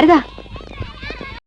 Sharada